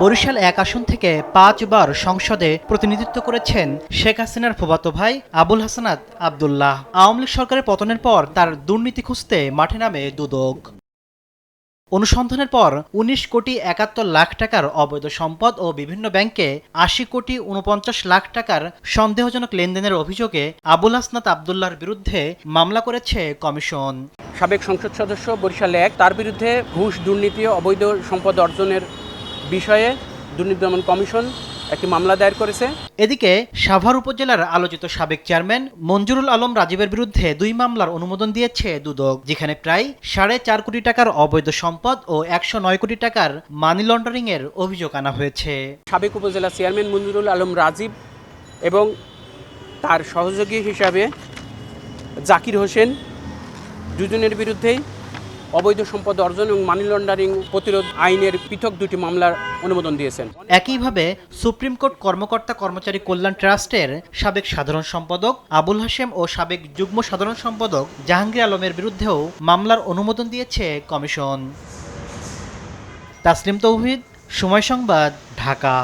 বরিশাল এক আসন থেকে পাঁচবার সংসদে প্রতিনিধিত্ব করেছেন শেখ হাসিনার ফুফাতো ভাই আবুল হাসানাত আবদুল্লাহ। আওয়ামী লীগ সরকারের পতনের পর তার দুর্নীতি খুঁজতে মাঠে নামে দুদক। অনুসন্ধানের পর উনিশ কোটি একাত্তর লাখ টাকার অবৈধ সম্পদ ও বিভিন্ন ব্যাংকে আশি কোটি উনপঞ্চাশ লাখ টাকার সন্দেহজনক লেনদেনের অভিযোগে আবুল হাসনাত আবদুল্লার বিরুদ্ধে মামলা করেছে কমিশন। সাবেক সংসদ সদস্য বরিশাল এক, তার বিরুদ্ধে ঘুষ, দুর্নীতি অবৈধ সম্পদ অর্জনের বিষয়ে দুর্নীতি দমন কমিশন একটি মামলা দায়ের করেছে। এদিকে সাভার উপজেলার আলোচিত সাবেক চেয়ারম্যান মঞ্জুরুল আলম রাজীবের বিরুদ্ধে দুই মামলার অনুমোদন দিয়েছে দুদক যেখানে প্রায় সাড়ে চার কোটি টাকার অবৈধ সম্পদ ও একশো নয় কোটি টাকার মানি লন্ডারিং এর অভিযোগ আনা হয়েছে। সাবেক উপজেলা চেয়ারম্যান মঞ্জুরুল আলম রাজীব এবং তার সহযোগী হিসাবে জাকির হোসেন দুজনের বিরুদ্ধেই অবৈধ সম্পদ অর্জন এবং মানি লন্ডারিং প্রতিরোধ আইনের পৃথক দুটি মামলার অনুমোদন দিয়েছেন। একইভাবে সুপ্রিম কোর্ট কর্মকর্তা কর্মচারী কল্যাণ ট্রাস্টের সাবেক সাধারণ সম্পাদক আবুল হাশেম ও সাবেক যুগ্ম সাধারণ সম্পাদক জাহাঙ্গীর আলমের বিরুদ্ধেও মামলার অনুমোদন দিয়েছে কমিশন। তাসলিম তৌহিদ, সময় সংবাদ, ঢাকা।